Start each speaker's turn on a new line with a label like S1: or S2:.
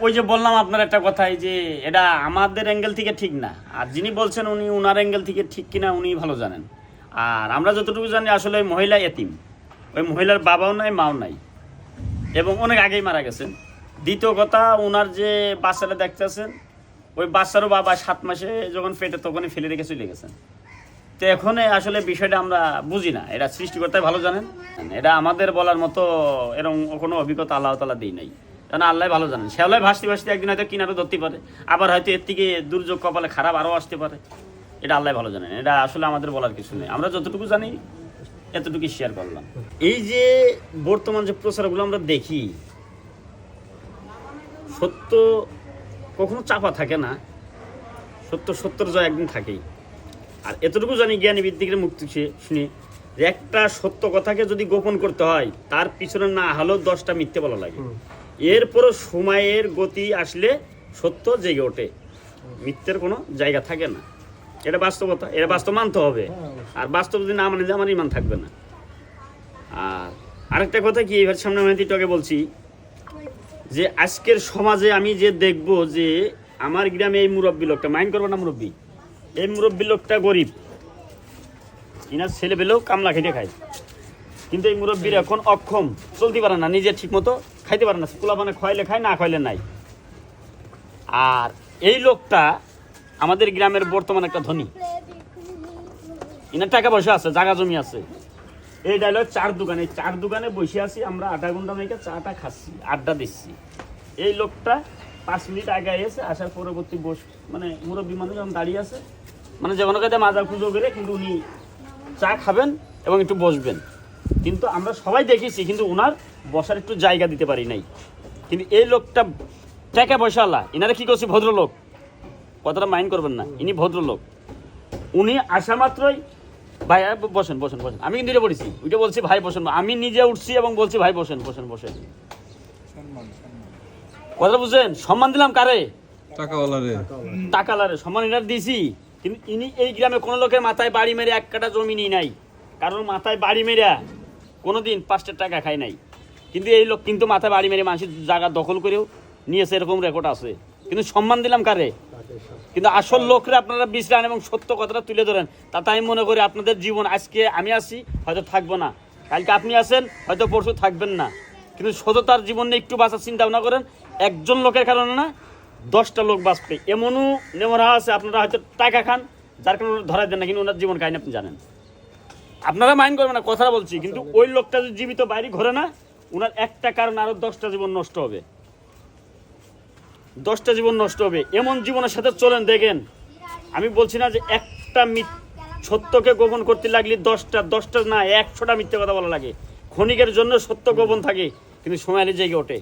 S1: ওই যে বললাম আপনার একটা কথাই যে এটা আমাদের অ্যাঙ্গেল থেকে ঠিক না। আর যিনি বলছেন উনি উনার অ্যাঙ্গেল থেকে ঠিক কিনা উনি ভালো জানেন। আর আমরা যতটুকু জানি আসলে ওই মহিলা এতিম। ওই মহিলার বাবাও নাই, মাও নাই। এবং অনেক আগেই মারা গেছেন। দ্বিতীয় কথা ওনার যে বাচ্চাটা দেখতেছেন, ওই বাচ্চারও বাবা সাত মাসে যখন পেটে তখনই ফেলে রেখে চলে গেছেন। তো এখন আসলে বিষয়টা আমরা বুঝি না। এটা সৃষ্টিকর্তাই ভালো জানেন। এটা আমাদের বলার মতো এরকম কোনো অভিজ্ঞতা আল্লাহ তালা দিই নাই। কারণ আল্লাহ ভালো জানেন। শ্যাওলায় ভাসতে ভাসতে একদিন হয়তো কিনারে ধরতে পারে। আবার হয়তো এর থেকে দুর্যোগ কপালে খারাপ আরও আসতে পারে। এটা আল্লাহ ভালো জানেন। এটা আসলে আমাদের বলার কিছু নেই। আমরা যতটুকু জানি এতটুকু শেয়ার করলাম। এই যে বর্তমান যে প্রচারগুলো আমরা দেখি, সত্য কখনো চাপা থাকে না। সত্য সত্যর জয় একদিন থাকেই। আর এতটুকু জানি জ্ঞানী বিদ্যিকের মুক্তি শুনি যে একটা সত্য কথাকে যদি গোপন করতে হয়, তার পিছনে না হলেও দশটা মিথ্যে বলা লাগে। এরপরও সময়ের গতি আসলে সত্য জেগে ওঠে। মিথ্যের কোনো জায়গা থাকে না। এটা বাস্তবতা এটা বাস্তব মানতে হবে। আর বাস্তব যদি না মানে আমার ইমান থাকবে না। আর আরেকটা কথা কি এবার সামনে আমি টিকটকে বলছি যে আজকের সমাজে আমি যে দেখব যে আমার গ্রামে এই মুরব্বী লোকটা মাইন্ড করব না মুরব্বী? এই মুরব্বী লোকটা গরিব। ইনার ছেলে পেলেও কামলা খেটে খায়। কিন্তু এই মুরব্বীর এখন অক্ষম। চলতে পারে না নিজে ঠিক মতো খাইতে পারে না। মানে খাইলে খায় না খাইলে নাই। আর এই লোকটা আমাদের গ্রামের বর্তমান একটা ধনী। ইনার টাকা পয়সা আছে জাগা জমি আছে। এই ডায়লগ চার দোকানে এই চার দোকানে বসে আছি আমরা আধা ঘণ্টা মেয়েকে চাটা খাচ্ছি আড্ডা দিচ্ছি। এই লোকটা পাঁচ মিনিট আগে এসে আসার পরবর্তী বস মানে মুরব্বী মানুষ যখন দাঁড়িয়ে আছে। মানে যে কোনো কাজে মাজা খুঁজো করে কিন্তু উনি চা খাবেন এবং একটু বসবেন। কিন্তু আমরা সবাই দেখেছি কিন্তু ওনার বসার একটু জায়গা দিতে পারি নাই। কিন্তু এই লোকটা টাকা পয়সা আল্লাহ। ইনারা কি করছে? ভদ্রলোক। কথাটা মাইন্ড করবেন না। ইনি ভদ্রলোক। উনি আসা মাত্রই ভাই বসেন বসেন বসেন। আমি কিন্তু এটা পড়েছি ওইটা বলছি ভাই বসেন। আমি নিজে উঠছি এবং বলছি ভাই বসেন বসেন বসেন। কথা বুঝছেন? সম্মান দিলাম কারে?
S2: টাকাওয়ালা রে
S1: টাকা লারে সম্মান এনার দিয়েছি কিন্তু ইনি এই গ্রামে কোনো লোকের মাথায় বাড়ি মেরে এক কাটা জমি নিই নাই। কারোর মাথায় বাড়ি মেরে কোনোদিন পাঁচটা টাকা খায় নাই। কিন্তু এই লোক কিন্তু মাথায় বাড়ি মেরে মানুষের জায়গা দখল করেও নিয়েছে, এরকম রেকর্ড আছে। কিন্তু সম্মান দিলাম কারে? কিন্তু আসল লোকরা আপনারা বিশ্রান এবং সত্য কথাটা তুলে ধরেন। তাতে আমি মনে করি আপনাদের জীবন আজকে আমি আছি, হয়তো থাকব না। কালকে আপনি আছেন, হয়তো পরশু থাকবেন না। কিন্তু সততার জীবন নিয়ে একটু বাঁচার চিন্তা ভাবনা করেন, একজন লোকের কারণে না, দশটা লোক বাঁচবে। এমনও নেমরা আছে, আপনারা হয়তো টাকা খান, যার কারণে ধরা দেন না, কিন্তু ওনার জীবন কাহিনী আপনি জানেন। আপনারা মাইন্ড করবেন না কথাটা বলছি কিন্তু ওই লোকটা যদি জীবিত বাইরে ঘরে না ওনার একটা কারণ আরও দশটা জীবন নষ্ট হবে। দশটা জীবন নষ্ট হবে। এমন জীবনের সাথে চলেন দেখেন। আমি বলছি না যে একটা মিথ- সত্যকে গোপন করতে লাগলে দশটা দশটা না একশোটা মিথ্যে কথা বলা লাগে। ক্ষণিকের জন্য সত্য গোপন থাকে কিন্তু সময় জেগে ওঠে।